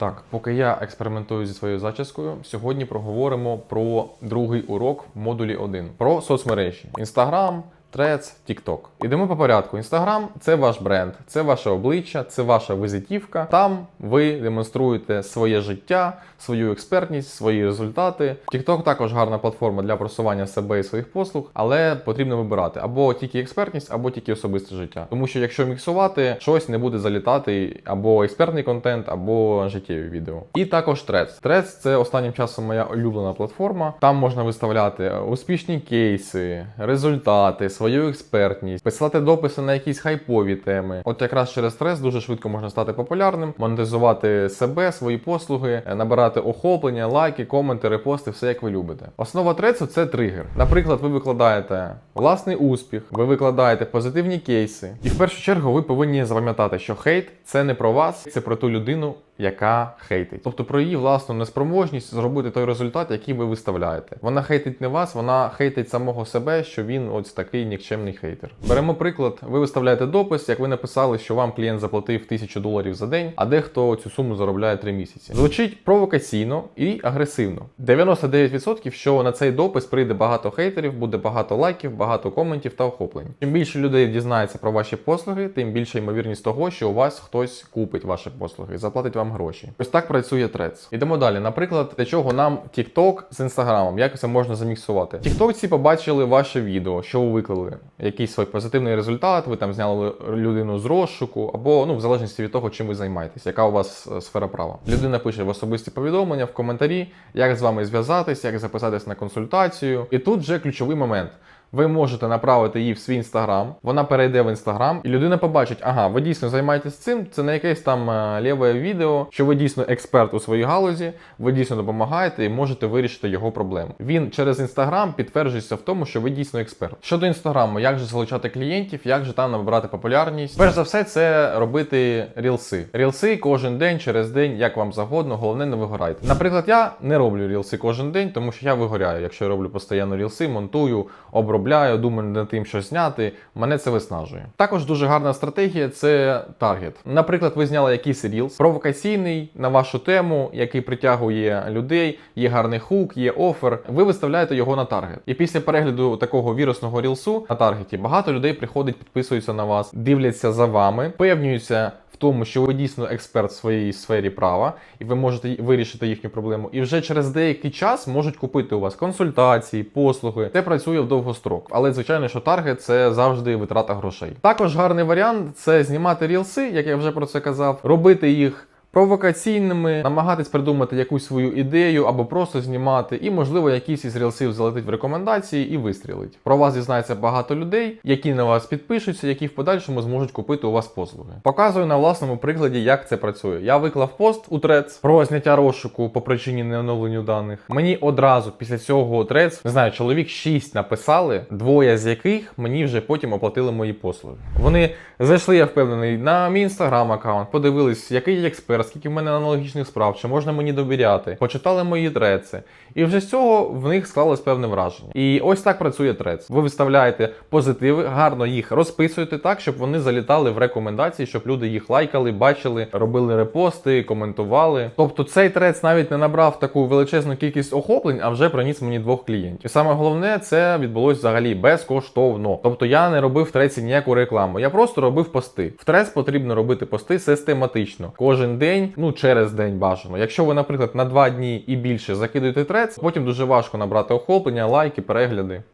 Так, поки я експериментую зі своєю зачіскою, сьогодні проговоримо про другий урок в модулі 1 про соцмережі: Instagram, Threads, TikTok. Ідемо по порядку. Instagram – це ваш бренд, це ваше обличчя, це ваша визитівка. Там ви демонструєте своє життя, свою експертність, свої результати. TikTok також гарна платформа для просування себе і своїх послуг, але потрібно вибирати або тільки експертність, або тільки особисте життя. Тому що якщо міксувати, щось не буде залітати або експертний контент, або життєві відео. І також Threads. Threads – це останнім часом моя улюблена платформа. Там можна виставляти успішні кейси, результати, свою експертність, писати дописи на якісь хайпові теми. От якраз через Threads дуже швидко можна стати популярним, монетизувати себе, свої послуги, е, набирати охоплення, лайки, коменти, репости, все як ви любите. Основа Threads – це тригер. Наприклад, ви викладаєте власний успіх, ви викладаєте позитивні кейси, і в першу чергу ви повинні запам'ятати, що хейт це не про вас, це про ту людину. Яка хейтить, тобто про її власну неспроможність зробити той результат, який ви виставляєте. Вона хейтить не вас, вона хейтить самого себе, що він ось такий нікчемний хейтер. Беремо приклад: ви виставляєте допис, як ви написали, що вам клієнт заплатив тисячу доларів за день, а дехто цю суму заробляє 3 місяці. Звучить провокаційно і агресивно. 99% що на цей допис прийде багато хейтерів, буде багато лайків, багато коментів та охоплень. Чим більше людей дізнається про ваші послуги, тим більша ймовірність того, що у вас хтось купить ваші послуги заплатить вам гроші. Ось так працює Threads. Ідемо далі. Наприклад, для чого нам TikTok з Instagram? Як це можна заміксувати? Тіктокці побачили ваше відео, що ви виклали, якийсь свій позитивний результат, ви там зняли людину з розшуку, або ну в залежності від того, чим ви займаєтесь, яка у вас е, сфера права. Людина пише в особисті повідомлення в коментарі, як з вами зв'язатись, як записатись на консультацію. І тут вже ключовий момент. Ви можете направити її в свій інстаграм, вона перейде в інстаграм, і людина побачить, ага, ви дійсно займаєтесь цим. Це не якесь там е, ліве відео, що ви дійсно експерт у своїй галузі, ви дійсно допомагаєте і можете вирішити його проблему. Він через інстаграм підтверджується в тому, що ви дійсно експерт. Щодо інстаграму, як же залучати клієнтів, як же там набирати популярність. Перш за все, це робити рілси. Рілси кожен день, через день, як вам завгодно, головне не вигорайте. Наприклад, я не роблю рілси кожен день, тому що я вигоряю. Якщо я роблю постійно рілси, монтую, обробляю, думаю над тим, що зняти, мене це виснажує. Також дуже гарна стратегія це таргет. Наприклад, ви зняли якийсь рілс, провокаційний на вашу тему, який притягує людей, є гарний хук, є офер. Ви виставляєте його на таргет. І після перегляду такого вірусного рілсу на таргеті багато людей приходить, підписуються на вас, дивляться за вами, певнюються в тому, що ви дійсно експерт в своїй сфері права, і ви можете вирішити їхню проблему. І вже через деякий час можуть купити у вас консультації, послуги. Це працює в довгострок. Але звичайно, що таргет це завжди витрата грошей. Також гарний варіант це знімати рілси, як я вже про це казав, робити їх. Провокаційними, намагатись придумати якусь свою ідею або просто знімати, і, можливо, якийсь із рілсів залетить в рекомендації і вистрілить. Про вас дізнається багато людей, які на вас підпишуться, які в подальшому зможуть купити у вас послуги. Показую на власному прикладі, як це працює. Я виклав пост у Threads про зняття розшуку по причині неоновленню даних. Мені одразу після цього Threads, не знаю, чоловік 6 написали, двоє з яких мені вже потім оплатили мої послуги. Вони зайшли, я впевнений, на мій інстаграм аккаунт, подивились, який я експерт, скільки в мене аналогічних справ, чи можна мені довіряти, почитали мої треци. І вже з цього в них склалось певне враження. І ось так працює трец. Ви виставляєте позитиви, гарно їх розписуєте так, щоб вони залітали в рекомендації, щоб люди їх лайкали, бачили, робили репости, коментували. Тобто цей трец навіть не набрав таку величезну кількість охоплень, а вже приніс мені двох клієнтів. І саме головне, це відбулось взагалі безкоштовно. Тобто я не робив в треці ніяку рекламу. Я просто робив пости. В трец потрібно робити пости систематично. Кожен день, ну через день бажано. Якщо ви, наприклад, на два дні і більше закидуєте трец, потім дуже важко набрати охоплення, лайки, перегляди.